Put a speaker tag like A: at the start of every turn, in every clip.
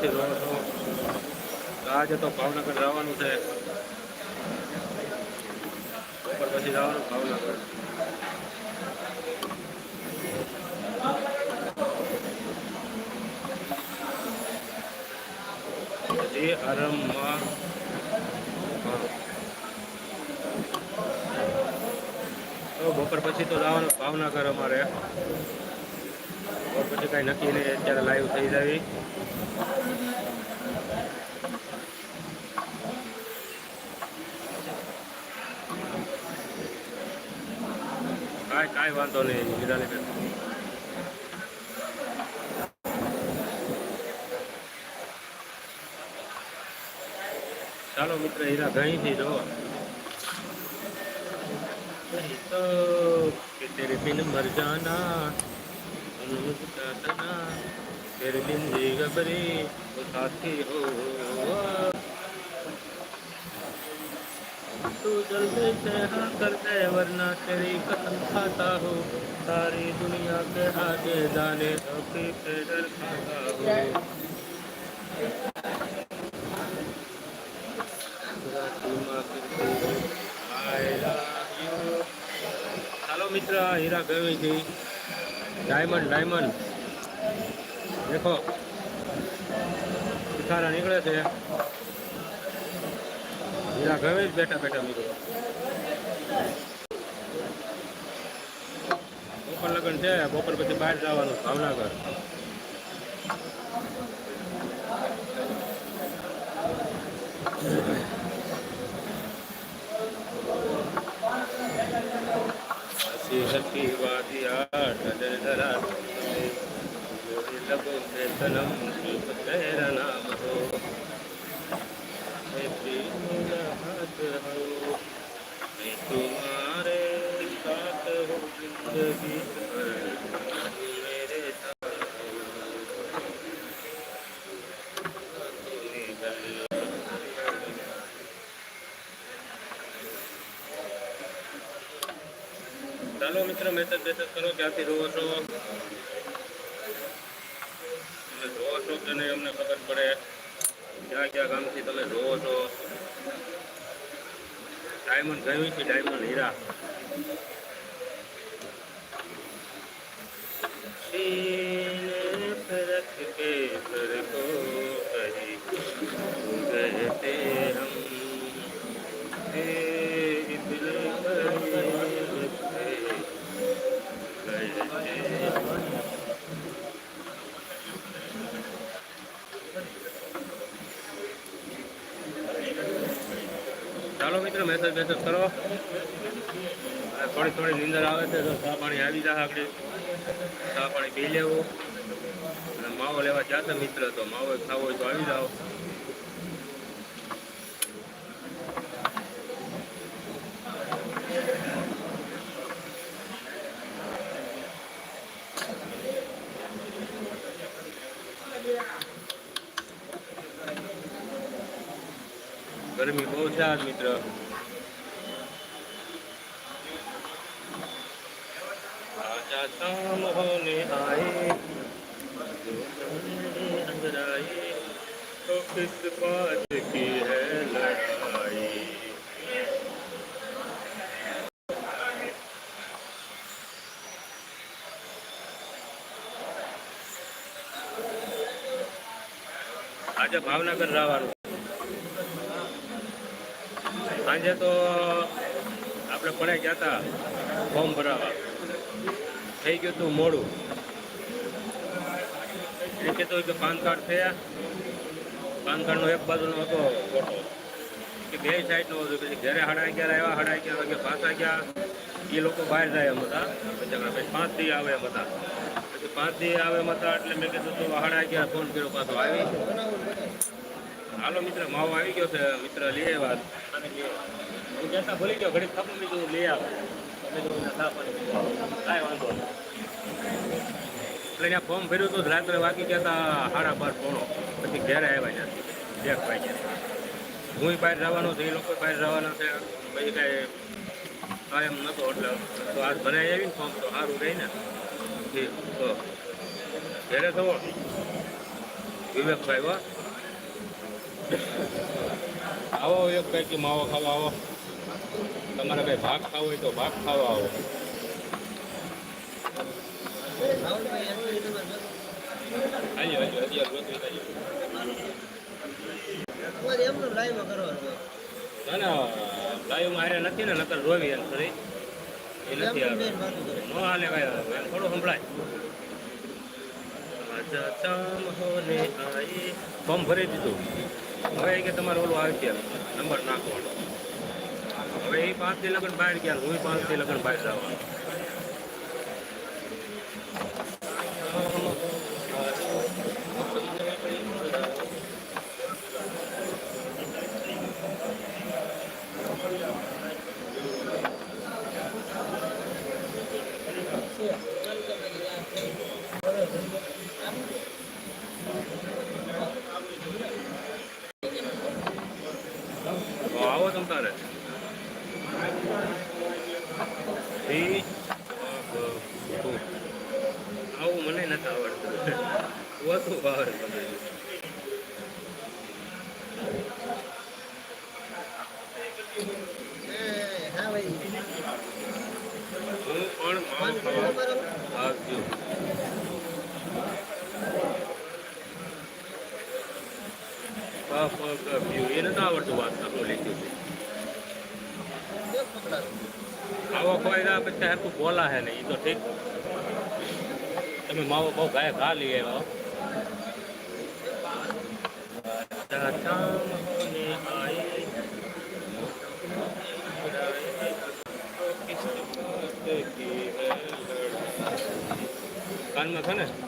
A: કરો ક્યાંથી છો આજે તો ભાવનગર જવાનું છે. બપોર પછી જવાનું ભાવનગર. પછી આરંભમાં તો બપોર પછી તો જવાનું ભાવનગર અમારે. બપોર પછી કાંઈ નક્કી નહીં, અત્યારે લાઈવ થઈ જાય કાંઈ વાંધો નહીં વિધાનીબેન ચાલો મિત્ર, હીરા ઘણીથી જો તો કે તેરે બિન મર જાના મુસ્કાતના તેરે બિન જી ગબરી સાથી હો. तो जलते से हाँ कर दे, वरना तेरी कसम खाता हो। सारी दुनिया के आगे जाने धोखे पे डर खाता हो। हेलो मित्र, हीरा गए थी डायमंड डायमंड। देखो सारा निकले थे। ગઈ ડાયમંડ ડાયમંડ દેખો શિખારા નીકળે છે હીરા ગવે જ બેઠા બેઠા મિત્રો બપોર લગ્ન છે બપોર પછી બહાર જવાનું ભાવનગર હસી હસી વાદિયા ડર ડરા मेरे लबों पे सनम सिर्फ तेरा नाम हो मैं तेरा हाथ हूँ मैं तुम्हारे साथ हूँ जिंदगी भर तुम मेरे साथ हो तुम्हें गले ચાલો મિત્ર મેસેજ મેસેજ કરો ક્યાંથી રહો છો તમે જોવો છો કે નહીં અમને ખબર પડે ક્યાં ક્યાં ગામથી તમે જોવો છો ડાયમંડ ગયું છે ડાયમંડ હીરા ફરક કે ફરકો કહી ગયતે હમ ગયતે ચાલો મિત્રો મેસેજ મેસેજ કરો. થોડી થોડી નીંદર આવે છે, તો ચા પાણી આવી જાય આપણે. ચા પાણી પી લેવું. અને માવો લેવા જાતે મિત્ર, તો માવો ખાવો હોય તો આવી જાઓ. ગરમી બહુ છે આજ મિત્ર आजा शाम होने आए जो मेरे अंदर आए तो किस बात की है लड़ाई આજે ભાવનગર જવાનું સાંજે તો આપણે પણ ગયા હતા ફોર્મ ભરાવા. થઈ ગયું હતું મોડું. એ કહેતો કે પાન કાર્ડ થયા. પાન કાર્ડનો એક બાજુનો હતો ફોટો. કે બે સાઈડનો હતો. પછી ઘરે સાડા અગિયાર આવ્યા સાડા અગિયાર વાગે પાછા ગયા. એ લોકો બહાર જાય એમ હતા. પછી આપણે પછી પાંચ દી આવે એમ હતા. પછી પાંચ દી આવે એમ હતા એટલે મેં કીધું તું સાડા અગિયાર ફોન કર્યો, પાછો આવી. હાલો મિત્ર, માવો આવી ગયો છે. મિત્ર લઈ આવ્યા હું કહેતા ભૂલી ગયો ઘડી ખબર બીજું લઈ આવે. કાંઈ વાંધો નહીં. એટલે ત્યાં ફોર્મ ભર્યું હતું, રાત્રે વાગી ગયા હતા સાડા બાર પછી ઘેરે આવ્યા ત્યાંથી એક વાગ્યા હું બહાર છે, એ લોકો બહાર જવાના છે. પછી કાંઈ કાંઈ નહોતો એટલે તો આજ ભરાઈ આવીને ફોર્મ તો સારું રહી તો ઘેરે થવો વિવેકભાઈ, હો. આવો એક પૈકી માવો ખાવા આવો. તમારે ભાઈ ભાગ ખાવો હોય તો ભાગ ખાવા આવો. આજો ખાઈ ના ના લાઈવ મારે નથી ને નકર રોવી એમ ખરી. એ નથી આવે. નો હાલે ભાઈ એમ થોડું સંભળાય. આજા ચામ હોને આઈ ફોર્મ ભરી દીધું. હવે કે તમારે ઓલું આવી ગયા નંબર નાખવાનો. હવે એ પાંચથી લગ્ન બહાર ગયા, હું પાંચ લગ્ન લગન બહાર જવાનું. આવું મને નથી આવડતું ઓછું ભાવે તમને હું પણ માવો ખાવા આવજો પફ પફ એ નથી આવડતું વાત આપણું લીધું માવો ખવાઈ ગયા પછી હરકું બોલા હે ને એ તો ઠીક તમે માવો બહુ ગાય ઘા લઈ આવ્યા કાનમાં છે ને?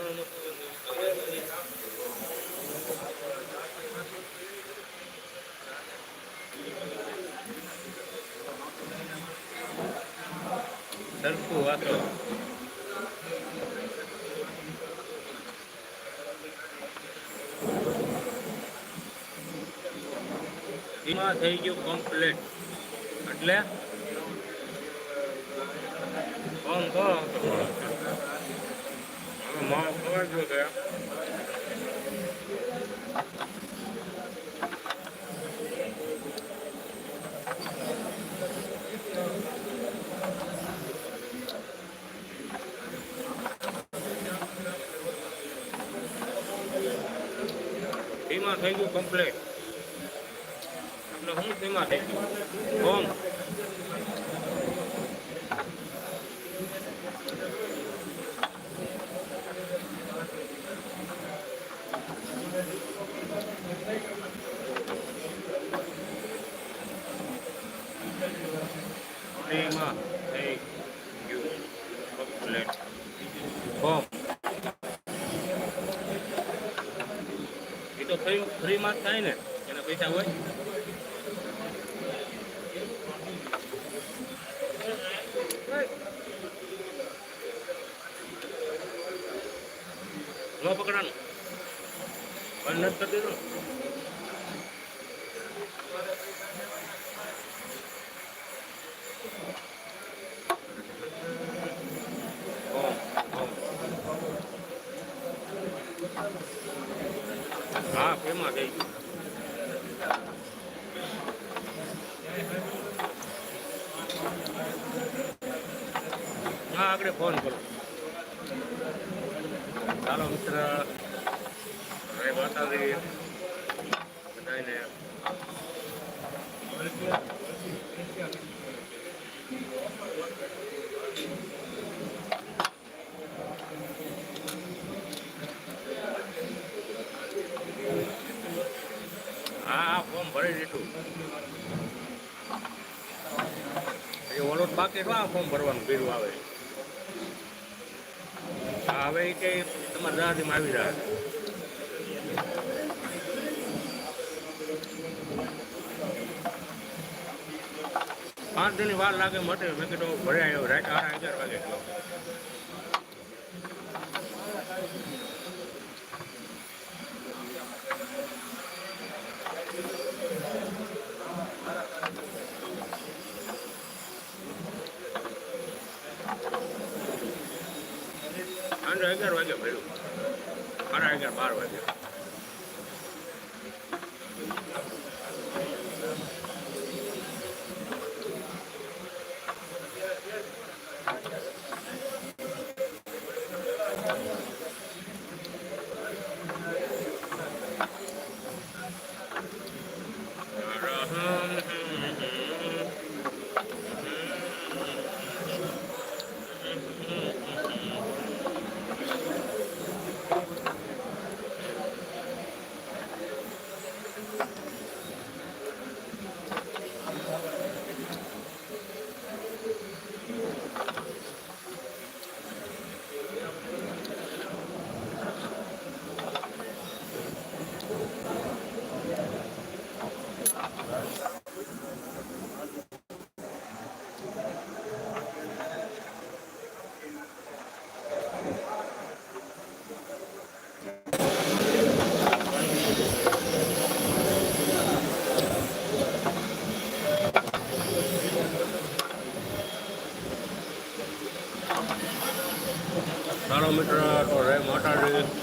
A: સરખું વાતો એમાં થઈ ગયું કમ્પ્લેટ એટલે ફોન કરો હવે માં ખબર જો કે થઈ ગયું કમ્પ્લેટ એટલે હું તેમાં થઈ ગયું Thank you. જ થાય ને એના પૈસા હોય. ન પકડાનું બંધ નથી કરી દીધું ઓમ, હા કેમાં થઈ હા આગળ ફોન કરો. ચાલો મિત્ર. જય માતાજી બધાને. હા હા ફોર્મ ભરી દીધું. એ ઓલો બાકી આ ફોર્મ ભરવાનું બીજું આવે. હવે એ કંઈ તમારા દાદીમાં આવી રહ્યા પાંચ દિનની વાર લાગે મટે મેં કીધું ભરે આવ્યો રાત સાડા અગિયાર વાગે. Marvel. અગિયાર બાર વાગે ચાલો મિત્ર તો રે માતાજી